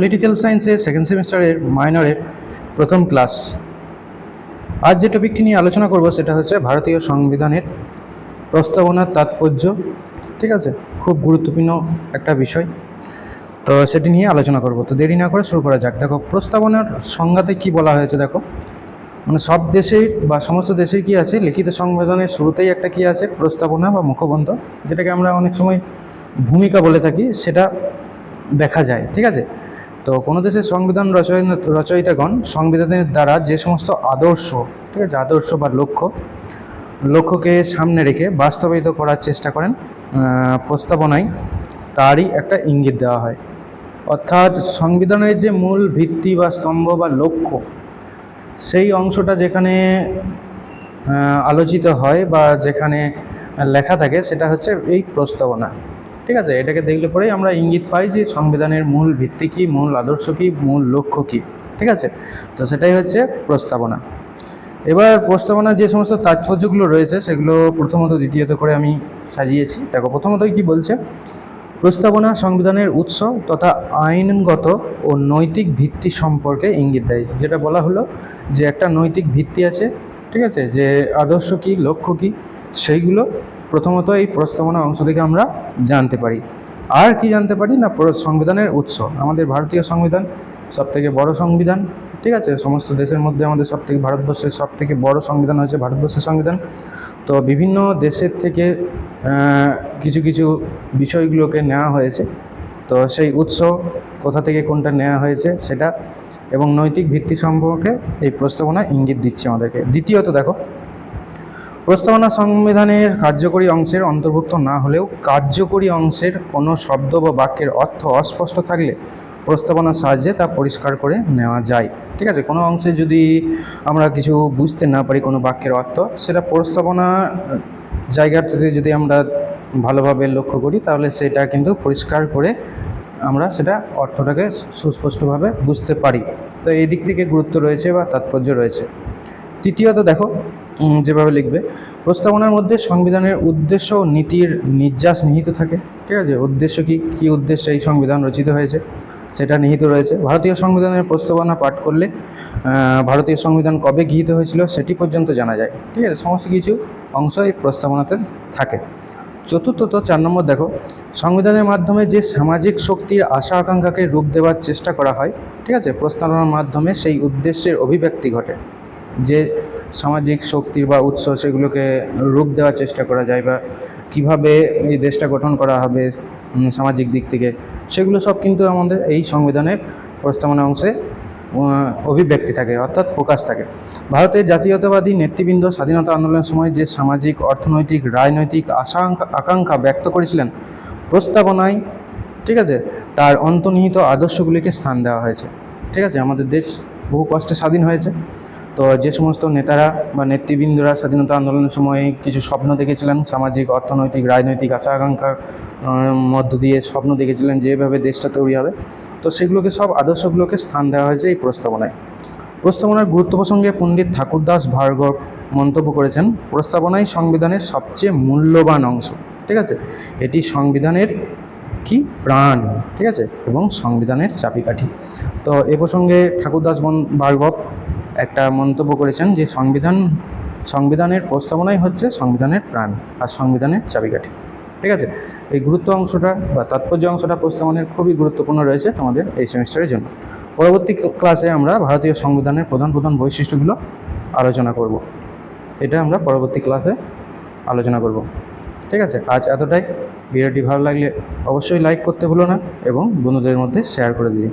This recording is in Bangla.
পলিটিক্যাল সায়েন্সের সেকেন্ড সেমিস্টারের মাইনরের প্রথম ক্লাস আজ যে টপিকটি নিয়ে আলোচনা করব, সেটা হচ্ছে ভারতীয় সংবিধানের প্রস্তাবনার তাৎপর্য। ঠিক আছে? খুব গুরুত্বপূর্ণ একটা বিষয়। তো সেটি নিয়ে আলোচনা করব। তো দেরি না করে শুরু করা যাক। দেখো, প্রস্তাবনার সংজ্ঞাতে কি বলা হয়েছে দেখো? মানে সব দেশের বা সমস্ত দেশের কি আছে? লিখিত সংবিধানের শুরুতেই একটা কি আছে? প্রস্তাবনা বা মুখবন্ধ, যেটাকে আমরা অনেক সময় ভূমিকা বলে থাকি, সেটা দেখা যায়। ঠিক আছে? তো কোনো দেশের সংবিধান রচয়িতাগণ সংবিধানের দ্বারা যে সমস্ত আদর্শ, ঠিক আছে, আদর্শ বা লক্ষ্য, লক্ষ্যকে সামনে রেখে বাস্তবায়িত করার চেষ্টা করেন প্রস্তাবনায় তারই একটা ইঙ্গিত দেওয়া হয়। অর্থাৎ সংবিধানের যে মূল ভিত্তি বা স্তম্ভ বা লক্ষ্য, সেই অংশটা যেখানে আলোচিত হয় বা যেখানে লেখা থাকে, সেটা হচ্ছে এই প্রস্তাবনা। ঠিক আছে? এটাকে দেখলে পরেই আমরা ইঙ্গিত পাই যে সংবিধানের মূল ভিত্তি কী, মূল আদর্শ কী, মূল লক্ষ্য কী, ঠিক আছে? তো সেটাই হচ্ছে প্রস্তাবনা। এবার প্রস্তাবনার যে সমস্ত তাৎপর্যগুলো রয়েছে, সেগুলো প্রথমত, দ্বিতীয়ত করে আমি সাজিয়েছি। দেখো, প্রথমতই কি বলছে? প্রস্তাবনা সংবিধানের উৎস তথা আইনগত ও নৈতিক ভিত্তি সম্পর্কে ইঙ্গিত দেয়। যেটা বলা হলো যে একটা নৈতিক ভিত্তি আছে, ঠিক আছে? যে আদর্শ কী, লক্ষ্য কী, সেইগুলো প্রথমত এই প্রস্তাবনা অংশ থেকে আমরা জানতে পারি। আর কি জানতে পারি না সংবিধানের উৎস? আমাদের ভারতীয় সংবিধান সব থেকে বড় সংবিধান, ঠিক আছে? সমস্ত দেশের মধ্যে আমাদের সব থেকে ভারতবর্ষের সব থেকে বড় সংবিধান হচ্ছে ভারতবর্ষের সংবিধান। তো বিভিন্ন দেশের থেকে কিছু কিছু বিষয়গুলোকে নেওয়া হয়েছে। তো সেই উৎস কোথা থেকে কোনটা নেওয়া হয়েছে সেটা এবং নৈতিক ভিত্তি সম্পর্কে এই প্রস্তাবনা ইঙ্গিত দিচ্ছে আমাদেরকে। দ্বিতীয়ত দেখো প্রস্তাবনা সংবিধানের কার্যকরী অংশের অন্তর্ভুক্ত না হলেও কার্যকরী অংশের কোনো শব্দ বা বাক্যের অর্থ অস্পষ্ট থাকলে প্রস্তাবনার সাহায্যে তা পরিষ্কার করে নেওয়া যায়। ঠিক আছে? কোনো অংশে যদি আমরা কিছু বুঝতে না পারি কোনো বাক্যের অর্থ, সেটা প্রস্তাবনা জায়গাটাতে যদি আমরা ভালোভাবে লক্ষ্য করি, তাহলে সেটা কিন্তু পরিষ্কার করে আমরা সেটা অর্থটাকে সুস্পষ্টভাবে বুঝতে পারি। তো এই দিক থেকে গুরুত্ব রয়েছে বা তাৎপর্য রয়েছে। তৃতীয়ত দেখো যেভাবে লিখবে, প্রস্তাবনার মধ্যে সংবিধানের উদ্দেশ্য ও নীতির নির্যাস নিহিত থাকে। ঠিক আছে? উদ্দেশ্য কি? কী উদ্দেশ্যে এই সংবিধান রচিত হয়েছে? সেটা নিহিত রয়েছে। ভারতীয় সংবিধানের প্রস্তাবনা পাঠ করলে ভারতীয় সংবিধান কবে গৃহীত হয়েছিল সেটি পর্যন্ত জানা যায়। ঠিক আছে? সমস্ত কিছু অংশ এই প্রস্তাবনাতে থাকে। চতুর্থত, চার নম্বর দেখো, সংবিধানের মাধ্যমে যে সামাজিক শক্তির আশা আকাঙ্ক্ষাকে রূপ দেওয়ার চেষ্টা করা হয়, ঠিক আছে? প্রস্তাবনার মাধ্যমে সেই উদ্দেশ্যের অভিব্যক্তি ঘটে। যে সামাজিক শক্তির বা উৎস সেগুলোকে রূপ দেওয়ার চেষ্টা করা যায় বা কীভাবে এই দেশটা গঠন করা হবে সামাজিক দিক থেকে, সেগুলো সব কিন্তু আমাদের এই সংবিধানের প্রস্তাবনা অংশে অভিব্যক্তি থাকে, অর্থাৎ প্রকাশ থাকে। ভারতের জাতীয়তাবাদী নেতৃবৃন্দ স্বাধীনতা আন্দোলনের সময় যে সামাজিক, অর্থনৈতিক, রাজনৈতিক আশা আকাঙ্ক্ষা ব্যক্ত করেছিলেন, প্রস্তাবনায়, ঠিক আছে, তার অন্তর্নিহিত আদর্শগুলিকে স্থান দেওয়া হয়েছে। ঠিক আছে, আমাদের দেশ বহু কষ্টে স্বাধীন হয়েছে। তো যে সমস্ত নেতারা বা নেতৃবৃন্দরা স্বাধীনতা আন্দোলনের সময় কিছু স্বপ্ন দেখেছিলেন, সামাজিক, অর্থনৈতিক, রাজনৈতিক আশা আকাঙ্ক্ষার মধ্য দিয়ে স্বপ্ন দেখেছিলেন যেভাবে দেশটা তৈরি হবে, তো সেগুলোকে সব আদর্শগুলোকে স্থান দেওয়া হয়েছে এই প্রস্তাবনায়। প্রস্তাবনার গুরুত্ব প্রসঙ্গে পণ্ডিত ঠাকুরদাস ভার্গব মন্তব্য করেছেন, প্রস্তাবনাই সংবিধানের সবচেয়ে মূল্যবান অংশ। ঠিক আছে? এটি সংবিধানের কি? প্রাণ। ঠিক আছে? এবং সংবিধানের চাবিকাঠি। তো এ প্রসঙ্গে ঠাকুরদাস ভার্গব একটা মন্তব্য করেছেন যে সংবিধান, সংবিধানের প্রস্তাবনাই হচ্ছে সংবিধানের প্রাণ আর সংবিধানের চাবিকাঠি। ঠিক আছে? এই গুরুত্ব অংশটা বা তাৎপর্য অংশটা প্রস্তাবনের খুবই গুরুত্বপূর্ণ রয়েছে তোমাদের এই সেমিস্টারের জন্য। পরবর্তী ক্লাসে আমরা ভারতীয় সংবিধানের প্রধান প্রধান বৈশিষ্ট্যগুলো আলোচনা করব। এটা আমরা পরবর্তী ক্লাসে আলোচনা করব। ঠিক আছে? আজ এতটাই। ভিডিওটি ভালো লাগলে অবশ্যই লাইক করতে ভুলো না এবং বন্ধুদের মধ্যে শেয়ার করে দিই